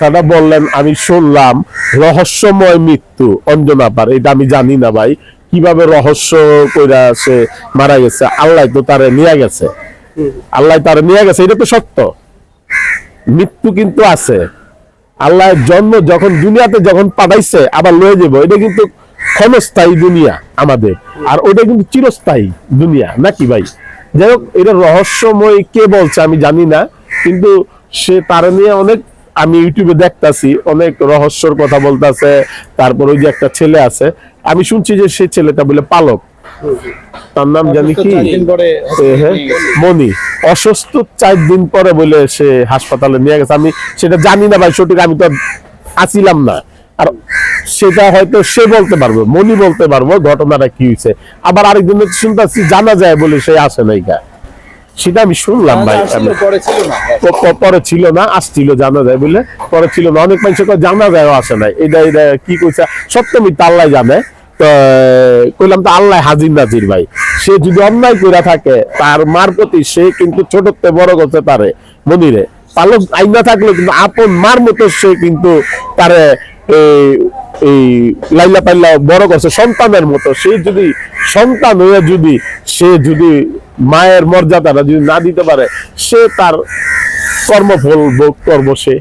কথাটা বললেন, আমি শুনলাম রহস্যময় মৃত্যু। অঞ্জনাপার এটা আমি জানি না ভাই। কীভাবে রহস্য কইরা সে মারা গেছে? আল্লাহ তো তারে নিয়ে গেছে। আল্লাহ তারে নিয়ে গেছে, এটা তো সত্য। মৃত্যু কিন্তু আছে। আল্লাহ জন্ম যখন দুনিয়াতে যখন পাঠাইছে, আবার লয়ে যাব। এটা কিন্তু ক্ষণস্থায়ী দুনিয়া আমাদের। আর ওটা কিন্তু চিরস্থায়ী দুনিয়া, নাকি ভাই? যাই হোক, এটা রহস্যময় কে বলছে আমি জানি না, কিন্তু সে তার নিয়ে অনেক আমি ইউটিউবে দেখতাছি অনেক রহস্যর কথা বলতেছে তারপর ওই যে একটা ছেলে আছে আমি শুনছি যে সেই ছেলেটা বলে পালক। তার নাম জানি কি? এ, হ্যাঁ, মনি অসুস্থ চার দিন পরে বলে সে হাসপাতালে নিয়ে গেছে। আমি সেটা জানি না ভাই সঠিক আমি তো আসিলাম না। আর সেটা হয়তো সে বলতে পারবে মনি বলতে পারব ঘটনাটা কি হয়েছে। আবার আরেকজন শুনতেছি জানা যায় বলে সে আসে নাই গা। সেটা আমি শুনলাম ভাই। পরে ছিল না। আসছিল জানা যায় বলে পরে ছিল না অনেক মানুষ জানা যায় আসে নাই। এটা এটা কি কইছে? সপ্তমী তো আল্লাহ জানে। তো কইলাম তো আল্লাহ হাজির নাজির ভাই। সে যদি অন্যায় করে থাকে তার মার প্রতি সে কিন্তু ছোটতে বড় করতে পারে মনিরে। পালক আইনা থাকলে কিন্তু আপন মার মতো সে কিন্তু তারে এই এই লাইলা পাল্লা বড় করছে সন্তানের মতো। সে যদি সন্তান হয়ে যদি সে যদি মায়ের মর্যাদাটা যদি না দিতে পারে সে তার কর্মফল ভোগ করব সে।